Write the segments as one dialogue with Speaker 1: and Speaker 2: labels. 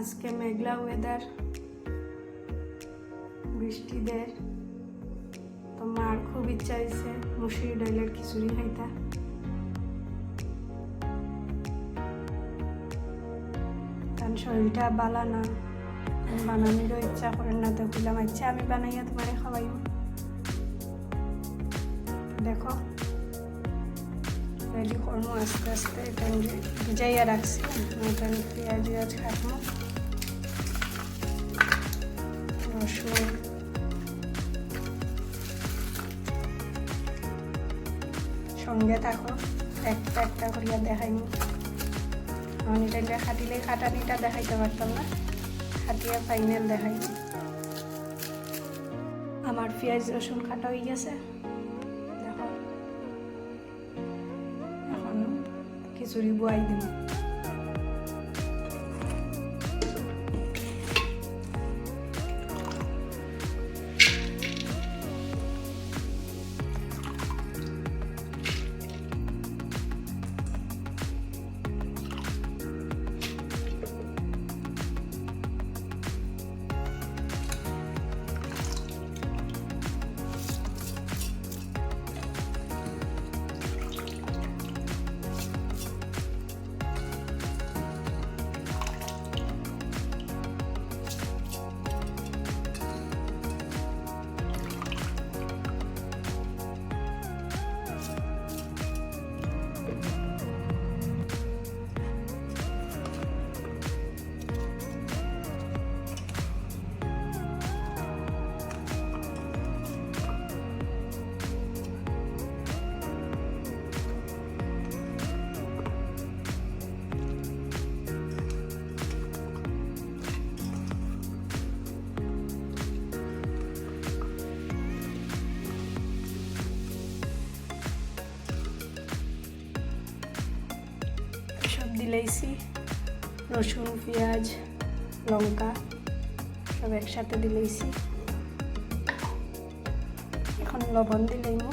Speaker 1: আজকে মেঘলা ওয়েদার বৃষ্টি দের তো মার খুব ইচ্ছা হয়েছে মুসুরি ডাইলের খিচুড়ি খাইতা। কারণ শরীরটা বালা না বানানোরও ইচ্ছা করেন না, তো বললাম আচ্ছা আমি বানাইয়া তোমার খাওয়াইব। দেখো রেডি করব আস্তে আস্তে এটা ভিজাইয়া রাখছি পেঁয়াজ পেঁয়াজ রসুন সঙ্গে থাকো, একটা একটা করিয়া দেখাইনি আমি এটা খাটিলে খাটানিটা দেখাইতে পারতাম না, খাটিয়া ফাইনাল দেখাই আমার পেঁয়াজ রসুন কাটা হয়ে গেছে। দেখো। এখন খিচুড়ি বুয়াই দিব। সব দিলেইছি রসুন পেঁয়াজ লঙ্কা সব একসাথে দিলেইছি এখন লবণ দিলেই মো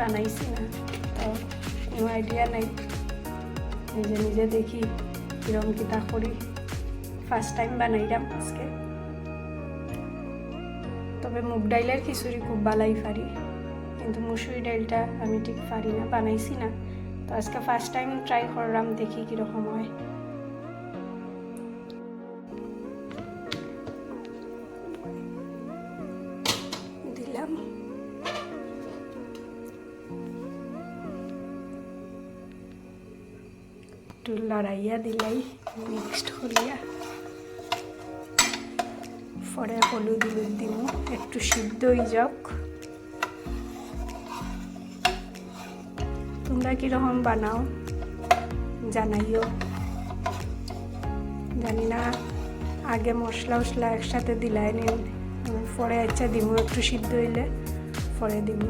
Speaker 1: বানাইছি না। তো কোনো আইডিয়া নাই। নিজে নিজে দেখি কিরম কিতা করি। ফার্স্ট টাইম বানাইলাম আজকে। তবে মুগ ডাইলের খিচুড়ি খুব বালাই পারি। কিন্তু মুসুরি ডাইলটা আমি ঠিক পারি না, বানাইছি না। তো আজকে ফার্স্ট টাইম ট্রাই করলাম, দেখি কীরকম হয়। একটু লড়াইয়া দিলাই। মিক্সড করিয়া পরে হলুদ হলুদ দিব একটু সিদ্ধ হয়ে যাক। তোমরা কীরকম বানাও জানাইও। জানি না, আগে মশলা উশলা একসাথে দিলাই নিন পরে আচ্ছা দিব একটু সিদ্ধ হইলে পরে দিব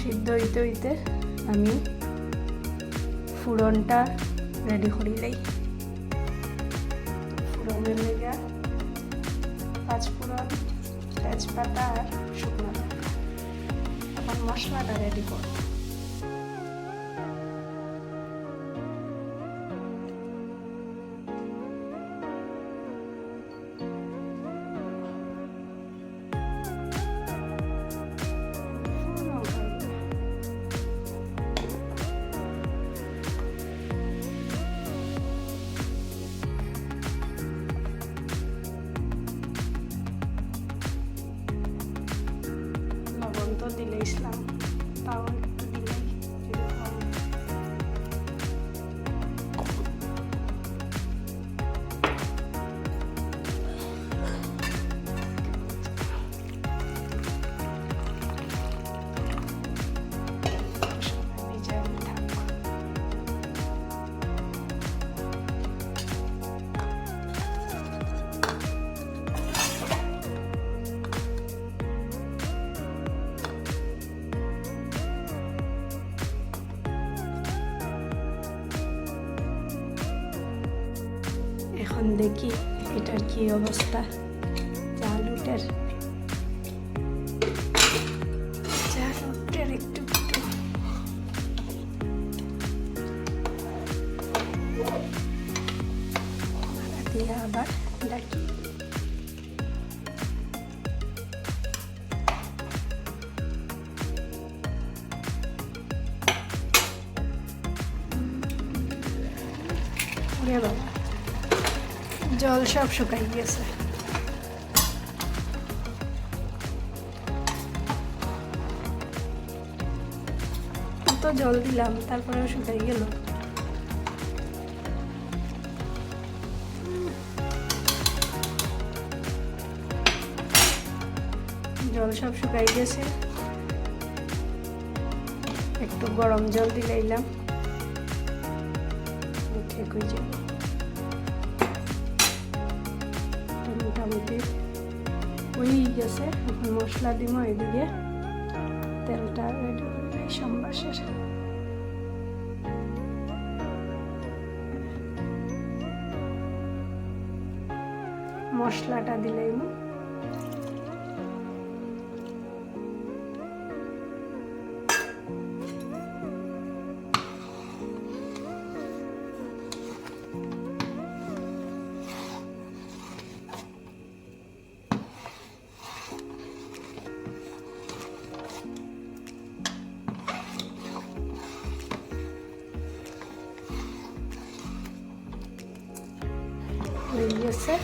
Speaker 1: সিদ্ধ হইতে হইতে আমি ফুরনটা রেডি করি লাই। ফুরনের লেগে পাঁচফোড়ন তেজপাতা আর শুকনো এখন মশলাটা রেডি করব। লবণ তো দিলে ইসলাম এখন দেখি এটার কি অবস্থা। চালুটার জল সব শুকাই গেছে তো জল দিলাম, তারপরেও শুকাই গেল। জল সব শুকাই গেছে। একটু গরম জল দিলাইলাম। ঠিক হয়ে যাবে। গেছে এখন মশলা দিব এদিকে। তেলটা রেডি করবে সম্বাসের মশলাটা দিলেই হয়ে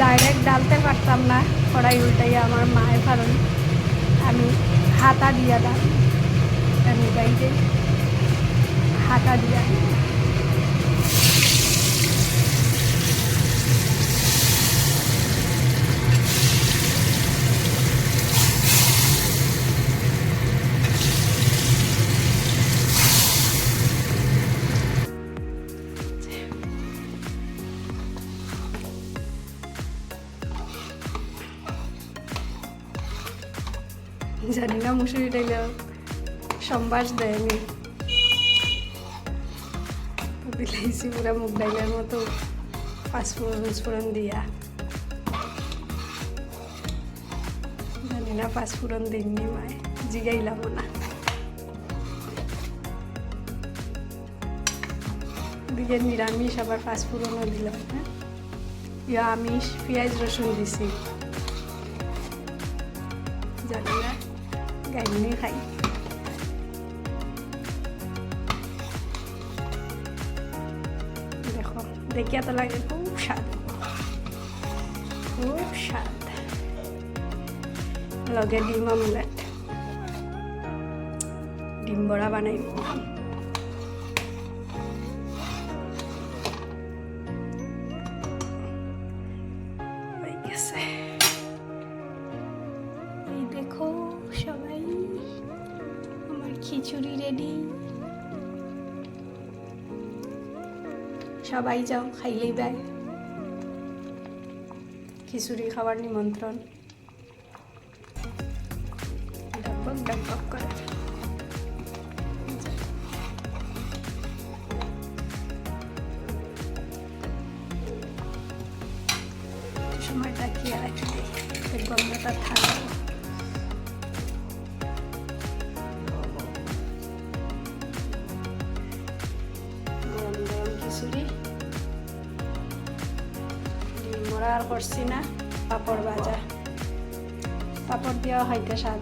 Speaker 1: ডাইরেক্ট ডালতে পারতাম না, কড়াই উল্টাই আমার মায়ের কারণ আমি হাতা দিয়া ডাল, আমি বাইরে হাতা দিয়া। মুসুরি ডাইলে সম্বাস দেয়নি। বিলাইছি পুরা মুগ ডাইলের মতো পাঁচফোড়ন ফোড়ন দিয়া। জানি না পাঁচফোড়ন দিননি মায়, জিগাইলামও না। দিকে নিরামিষ, আবার পাঁচফোড়নও দিলাম হ্যাঁ? ইয়া আমিষ পেঁয়াজ, রসুন দিছি। জানি না। গাইনি খাই দেখো দেখিয়া তো লাগে, খুব স্বাদ। খুব স্বাদ। লগে ডিম অমলেট ডিম বড়া বানাইব। সবাই যাও খাইলেই বাই খিচুড়ি খাবার নিমন্ত্রণ। সময়টা কি আর একটু গন্ধটা থাকবে। মোড়া আর করছি না। পাপড় ভাজা। পাপড় দেওয়া হইতে স্বাদ।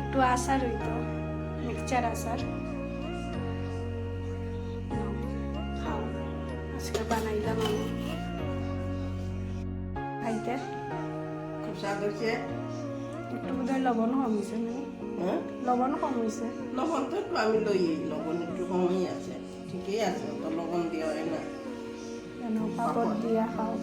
Speaker 1: একটু আচার হইতো মিক্সচার আচার। খাও আজকে বানাইলাম আমি। খাইতে।
Speaker 2: খুব স্বাদ হয়েছে
Speaker 1: একটু বোধহয় লবণ কম হয়েছে না?
Speaker 2: হ্যাঁ?
Speaker 1: লবণ কম হয়েছে
Speaker 2: লবণ তো একটু আমি লই লবণ একটু কমই আছে। ঠিকই আছে তো লবণ দেওয়া হয় না।
Speaker 1: কেন? পাপড়। দিয়া খাও।